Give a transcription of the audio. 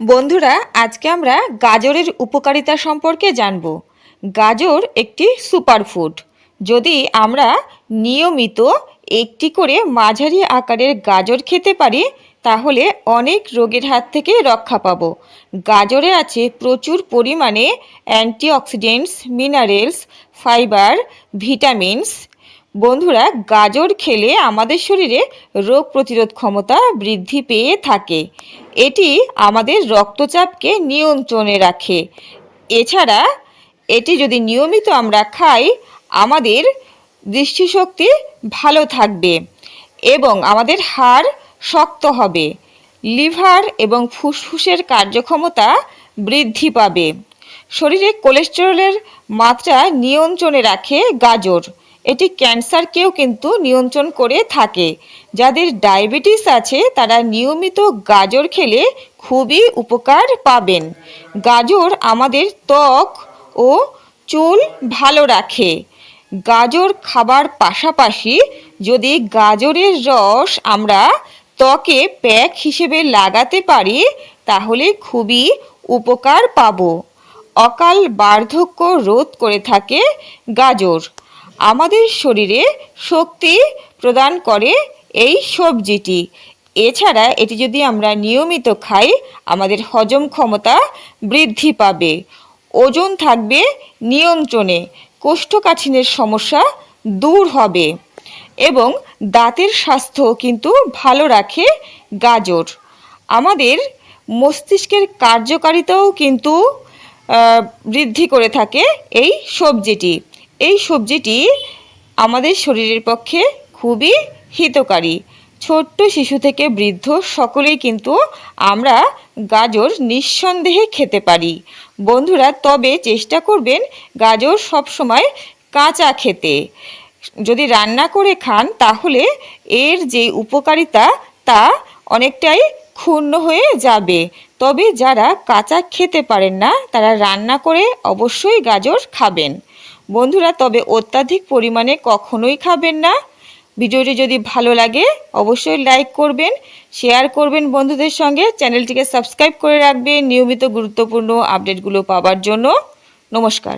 বন্ধুরা, আজকে আমরা গাজরের উপকারিতা সম্পর্কে জানব। গাজর একটি সুপারফুড। যদি আমরা নিয়মিত একটি করে মাঝারি আকারের গাজর খেতে পারি, তাহলে অনেক রোগের হাত থেকে রক্ষা পাব। গাজরে আছে প্রচুর পরিমাণে অ্যান্টিঅক্সিডেন্টস, মিনারেলস, ফাইবার, ভিটামিনস বন্ধুরা, গাজর খেলে আমাদের শরীরে রোগ প্রতিরোধ ক্ষমতা বৃদ্ধি পেয়ে থাকে। এটি আমাদের রক্তচাপকে নিয়ন্ত্রণে রাখে। এছাড়া এটি যদি নিয়মিত আমরা খাই, আমাদের দৃষ্টিশক্তি ভালো থাকবে এবং আমাদের হাড় শক্ত হবে। লিভার এবং ফুসফুসের কার্যক্ষমতা বৃদ্ধি পাবে। শরীরে কোলেস্টেরলের মাত্রা নিয়ন্ত্রণে রাখে গাজর। এটি ক্যান্সারকেও কিন্তু নিয়ন্ত্রণ করে থাকে। যাদের ডায়াবেটিস আছে, তারা নিয়মিত গাজর খেলে খুবই উপকার পাবেন। গাজর আমাদের ত্বক ও চুল ভালো রাখে। গাজর খাবার পাশাপাশি যদি গাজরের রস আমরা ত্বকে প্যাক হিসেবে লাগাতে পারি, তাহলে খুবই উপকার পাব। অকাল বার্ধক্য রোধ করে থাকে গাজর। আমাদের শরীরে শক্তি প্রদান করে এই সবজিটি। এছাড়া এটি যদি আমরা নিয়মিত খাই, আমাদের হজম ক্ষমতা বৃদ্ধি পাবে। ওজন থাকবে নিয়ন্ত্রণে। কোষ্ঠকাঠিন্যের সমস্যা দূর হবে। এবং দাঁতের স্বাস্থ্য কিন্তু ভালো রাখে গাজর। আমাদের মস্তিষ্কের কার্যকারিতাও কিন্তু বৃদ্ধি করে থাকে এই সবজিটি। এই সবজিটি আমাদের শরীরের পক্ষে খুবই হিতকারী। ছোট্ট শিশু থেকে বৃদ্ধ সকলেই কিন্তু আমরা গাজর নিঃসন্দেহে খেতে পারি। বন্ধুরা, তবে চেষ্টা করবেন গাজর সবসময় কাঁচা খেতে। যদি রান্না করে খান, তাহলে এর যে উপকারিতা, তা অনেকটাই ক্ষুণ্ণ হয়ে যাবে। তবে যারা কাঁচা খেতে পারেন না, তারা রান্না করে অবশ্যই গাজর খাবেন। বন্ধুরা, তবে অত্যাধিক পরিমাণে কখনোই খাবেন না। ভিডিওটি যদি ভালো লাগে, অবশ্যই লাইক করবেন শেয়ার করবেন বন্ধুদের সঙ্গে। চ্যানেলটিকে সাবস্ক্রাইব করে রাখবেন নিয়মিত গুরুত্বপূর্ণ আপডেটগুলো পাওয়ার জন্য। নমস্কার।